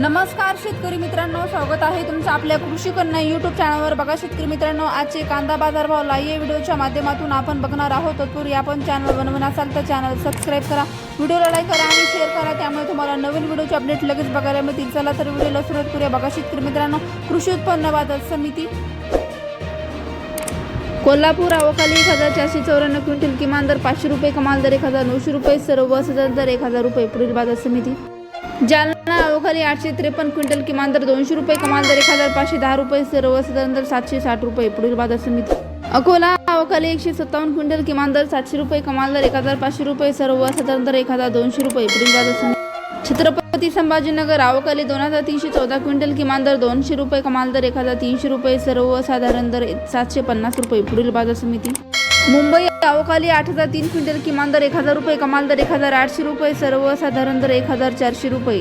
नमस्कार शेतकरी मित्रांनो स्वागत आहे तुमचं आपल्या कृषी कन्या युट्यूब चॅनलवर बघा शेतकरी मित्रांनो आजचे कांदा बाजारभाव लाईव्ह व्हिडिओच्या माध्यमातून आपण बघणार आहोत. तत्पूर्वी आपण चॅनल बनवून असाल तर चॅनल सबस्क्राईब करा. व्हिडिओला लाईक करा आणि शेअर करा. त्यामुळे तुम्हाला नवीन व्हिडिओचे अपडेट लगेच बघायला मिळतील. चला तर व्हिडिओला सुरुवात करूया. बघा शेतकरी मित्रांनो कृषी उत्पन्न बाजार समिती. कोल्हापूर अवकाली एक हजार चारशे चौऱ्याण्णव क्विंटल किमान दर पाचशे रुपये कमाल दर एक हजार नऊशे रुपये सर्व हजार दर एक हजार रुपये पुढील बाजार समिती. जालना अवघाली आठशे त्रेपन्न क्विंटल किमान दर दोनशे रुपये कमाल दर एक हजार पाचशे दहा रुपये सर्वसाधारण दर सातशे साठ रुपये पुढील बाजार समिती. अकोला अवकाली एकशे सत्तावन्न क्विंटल किमान दर सातशे रुपये कमाल दर एक हजार पाचशे रुपये सर्वसाधारण दर एक हजार दोनशे रुपये पुढील बाजार समिती. छत्रपती संभाजीनगर अवकाली दोन हजार तीनशे चौदा क्विंटल किमान दर दोनशे रुपये कमाल दर एक हजार तीनशे रुपये सर्वसाधारण दर सातशे पन्नास रुपये पुढील बाजार समिती. मुंबई अवकाली आठ हजार तीन क्विंटल किमान दर एक हजार रुपये कमाल दर एक हजार आठशे रुपये सर्वसाधारण दर एक हजार चारशे रुपये.